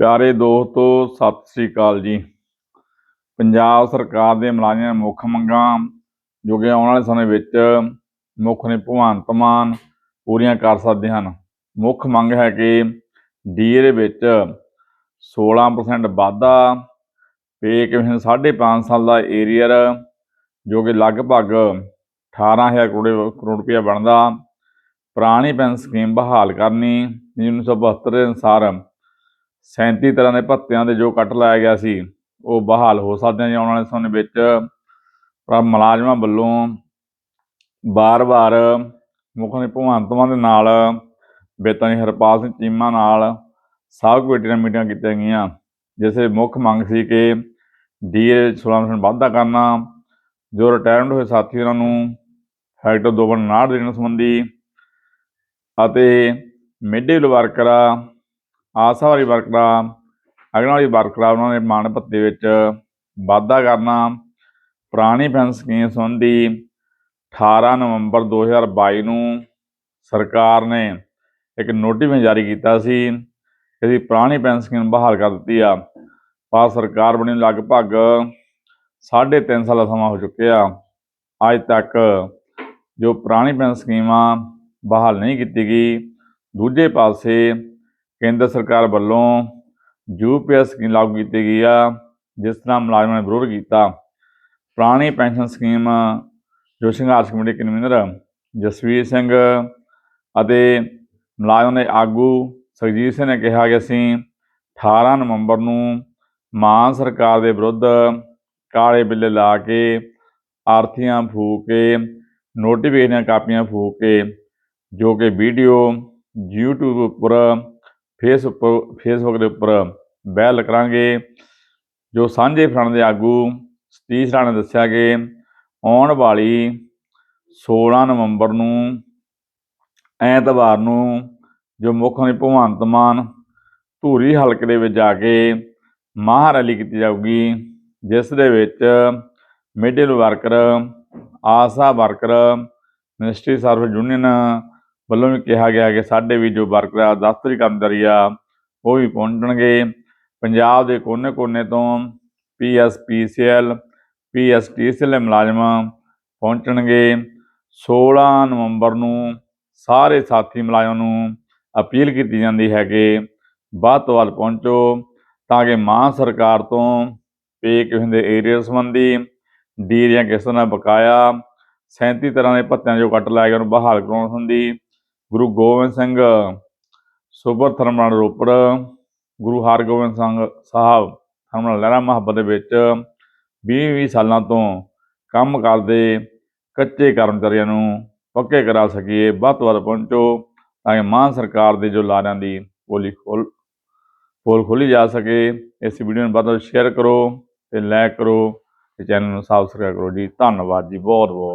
ਪਿਆਰੇ ਦੋਸਤੋ, ਸਤਿ ਸ੍ਰੀ ਅਕਾਲ ਜੀ। ਪੰਜਾਬ ਸਰਕਾਰ ਦੇ ਮੁਲਾਜ਼ਮਾਂ ਮੁੱਖ ਮੰਗਾਂ, ਜੋ ਕਿ ਆਉਣ ਵਾਲੇ ਸਮੇਂ ਵਿੱਚ ਮੁੱਖ ਨੇ ਭਗਵੰਤ ਮਾਨ ਪੂਰੀਆਂ ਕਰ ਸਕਦੇ ਹਨ। ਮੁੱਖ ਮੰਗ ਹੈ ਕਿ ਡੀਏ ਦੇ ਵਿੱਚ 16% ਵਾਧਾ, ਪੇ ਕਮਿਸ਼ਨ 5.5 ਸਾਲ ਦਾ ਏਰੀਅਰ, ਜੋ ਕਿ ਲਗਭਗ 18000 ਕਰੋੜ ਕਰੋੜ ਰੁਪਇਆ ਬਣਦਾ। ਪੁਰਾਣੀ ਪੈਨਸ਼ਨ ਸਕੀਮ ਬਹਾਲ ਕਰਨੀ 1972 ਦੇ ਅਨੁਸਾਰ 37 ਤਰ੍ਹਾਂ ਦੇ ਭੱਤਿਆਂ ਦੇ ਜੋ ਕੱਟ ਲਾਇਆ ਗਿਆ ਸੀ, ਉਹ ਬਹਾਲ ਹੋ ਸਕਦੇ ਨੇ ਆਉਣ ਵਾਲੇ ਸਮੇਂ ਵਿੱਚ ਪਰ ਮੁਲਾਜ਼ਮਾਂ ਵੱਲੋਂ ਬਾਰ-ਬਾਰ ਮੁੱਖ ਨੇ ਭਗਵੰਤ ਮਾਨ ਦੇ ਨਾਲ ਬੇਤਾਨੀ ਹਰਪਾਲ ਸਿੰਘ ਚੀਮਾ ਨਾਲ ਸਭ ਕਮੇਟੀਆਂ ਮੀਟਿੰਗਾਂ ਕੀਤੀਆਂ ਗਈਆਂ, ਜਿਸ ਦੇ ਮੁੱਖ ਮੰਗ ਸੀ ਕਿ ਡੀਏ 16% ਵਾਧਾ ਕਰਨਾ, ਜੋ ਰਿਟਾਇਰਡ ਹੋਏ ਸਾਥੀ ਉਹਨਾਂ ਨੂੰ ਫੈਕਟਰ ਦੋ ਬਣ ਨਾੜ ਦੇਣ ਸੰਬੰਧੀ ਅਤੇ ਮਿਡ ਡੇ ਵਰਕਰਾਂ ਆਸਾ ਵਾਲੀ ਵਰਕਰਾਂ ਵਾਲੀ ਵਰਕਰਾਂ ਉਹਨਾਂ ਨੇ ਮਾਣ ਭੱਤੇ ਵਿੱਚ ਵਾਧਾ ਕਰਨਾ। ਪੁਰਾਣੀ ਪੈਨਸ਼ਨ ਸਕੀਮ ਸੰਬੰਧੀ 18 ਨਵੰਬਰ 2022 ਨੂੰ ਸਰਕਾਰ ਨੇ ਇੱਕ ਨੋਟੀਫਿਕੇਸ਼ਨ ਜਾਰੀ ਕੀਤਾ ਸੀ, ਇਹਦੀ ਪੁਰਾਣੀ ਪੈਨਸ਼ਨ ਸਕੀਮ ਬਹਾਲ ਕਰ ਦਿੱਤੀ ਆ। ਪਰ ਸਰਕਾਰ ਬਣੀ ਲਗਭਗ ਸਾਢੇ ਤਿੰਨ ਸਾਲ ਦਾ ਸਮਾਂ ਹੋ ਚੁੱਕਿਆ। ਅੱਜ ਤੱਕ ਜੋ ਪੁਰਾਣੀ ਪੈਨਸ਼ਨ ਸਕੀਮਾਂ ਬਹਾਲ ਨਹੀਂ ਕੀਤੀ ਗਈ, ਦੂਜੇ ਪਾਸੇ ਕੇਂਦਰ ਸਰਕਾਰ ਵੱਲੋਂ ਯੂਪੀਐਸ ਸਕੀਮ ਲਾਗੂ ਕੀਤੀ ਗਈ ਆ, ਜਿਸ ਤਰ੍ਹਾਂ ਮੁਲਾਜ਼ਮਾਂ ਨੇ ਵਿਰੋਧ ਕੀਤਾ। ਪੁਰਾਣੀ ਪੈਨਸ਼ਨ ਸਕੀਮ ਜੋ ਸੰਘਰਸ਼ ਕਮੇਟੀ ਕਨਵੀਨਰ ਜਸਵੀਰ ਸਿੰਘ ਅਤੇ ਮੁਲਾਜ਼ਮ ਦੇ ਆਗੂ ਸੁਖਜੀਤ ਸਿੰਘ ਨੇ ਕਿਹਾ ਕਿ ਅਸੀਂ 18 ਨਵੰਬਰ ਨੂੰ ਮਾਨ ਸਰਕਾਰ ਦੇ ਵਿਰੁੱਧ ਕਾਲੇ ਬਿੱਲੇ ਲਾ ਕੇ, ਆਰਥੀਆਂ ਫੂਕ ਕੇ, ਨੋਟੀਫਿਕੇਸ਼ਨ ਕਾਪੀਆਂ ਫੂਕ ਕੇ, ਜੋ ਕਿ ਵੀਡੀਓ YouTube ਉੱਪਰ ਫੇਸਬੁੱਕ ਫੇਸਬੁੱਕ ਦੇ ਉੱਪਰ ਬਹਿਲ ਕਰਾਂਗੇ। ਜੋ ਸਾਂਝੇ ਫਰੰਟ ਦੇ ਆਗੂ ਸਤੀਸ਼ ਰਾਣਾ ਨੇ ਦੱਸਿਆ ਕਿ ਆਉਣ ਵਾਲੀ 16 ਨਵੰਬਰ ਨੂੰ, ਐਤਵਾਰ ਨੂੰ ਜੋ ਮੁੱਖ ਮੰਤਰੀ ਭਗਵੰਤ ਮਾਨ ਧੂਰੀ ਹਲਕੇ ਦੇ ਵਿੱਚ ਜਾ ਕੇ ਮਹਾਂ ਰੈਲੀ ਕੀਤੀ ਜਾਊਗੀ, ਜਿਸ ਦੇ ਵਿੱਚ middle worker Asha worker ministry service union ਵੱਲੋਂ ਵੀ ਕਿਹਾ ਗਿਆ ਕਿ ਸਾਡੇ ਵੀ ਜੋ ਵਰਕਰ ਆ ਦਫ਼ਤਰੀ ਕਰਮਚਾਰੀ ਆ, ਉਹ ਵੀ ਪਹੁੰਚਣਗੇ। ਪੰਜਾਬ ਦੇ ਕੋਨੇ-ਕੋਨੇ ਤੋਂ ਪੀਐਸਪੀਸੀਐਲ ਪੀਐਸਟੀਸੀਐਲ ਦੇ ਮੁਲਾਜ਼ਮ ਪਹੁੰਚਣਗੇ। 16 ਨਵੰਬਰ ਨੂੰ ਸਾਰੇ ਸਾਥੀ ਮੁਲਾਜ਼ਮਾਂ ਨੂੰ ਅਪੀਲ ਕੀਤੀ ਜਾਂਦੀ ਹੈ ਕਿ ਵੱਧ ਤੋਂ ਵੱਧ ਪਹੁੰਚੋ ਤਾਂ ਕਿ ਮਾਂ ਸਰਕਾਰ ਤੋਂ ਪੇ ਕਿਸੇ ਦੇ ਏਰੀਆ ਸੰਬੰਧੀ ਡੀਰੀਆਂ ਕਿਸ ਤਰ੍ਹਾਂ ਬਕਾਇਆ 37 ਤਰ੍ਹਾਂ ਦੇ ਭੱਤਿਆਂ ਜੋ ਕੱਟ ਲਾਇਆ ਗਿਆ ਉਹਨੂੰ ਬਹਾਲ ਕਰਾਉਣ ਸੰਬੰਧੀ Guru Gobind Singh super thermal Ropar, Guru Hargobind Singh Sahib thermal Lehra Mohabbat ਦੇ ਵਿੱਚ 20-20 ਸਾਲਾਂ ਤੋਂ ਕੰਮ ਕਰਦੇ ਕੱਚੇ ਕਰਮਚਾਰੀਆਂ ਨੂੰ ਪੱਕੇ ਕਰਾ ਸਕੀਏ, ਵੱਧ ਤੋਂ ਵੱਧ ਪਹੁੰਚੋ ਤਾਂ ਕਿ ਮਾਨ ਸਰਕਾਰ ਦੇ ਜੋ ਲਾਰਿਆਂ ਦੀ ਪੋਲੀ ਖੋਲ ਪੋਲ ਖੋਲੀ ਜਾ ਸਕੇ। ਇਸ ਵੀਡੀਓ ਨੂੰ ਵੱਧ ਤੋਂ ਵੱਧ ਸ਼ੇਅਰ ਕਰੋ ਤੇ ਲਾਈਕ ਕਰੋ ਤੇ ਚੈਨਲ ਨੂੰ ਸਬਸਕ੍ਰਾਈਬ ਕਰੋ ਜੀ। ਧੰਨਵਾਦ ਜੀ ਬਹੁਤ ਬਹੁਤ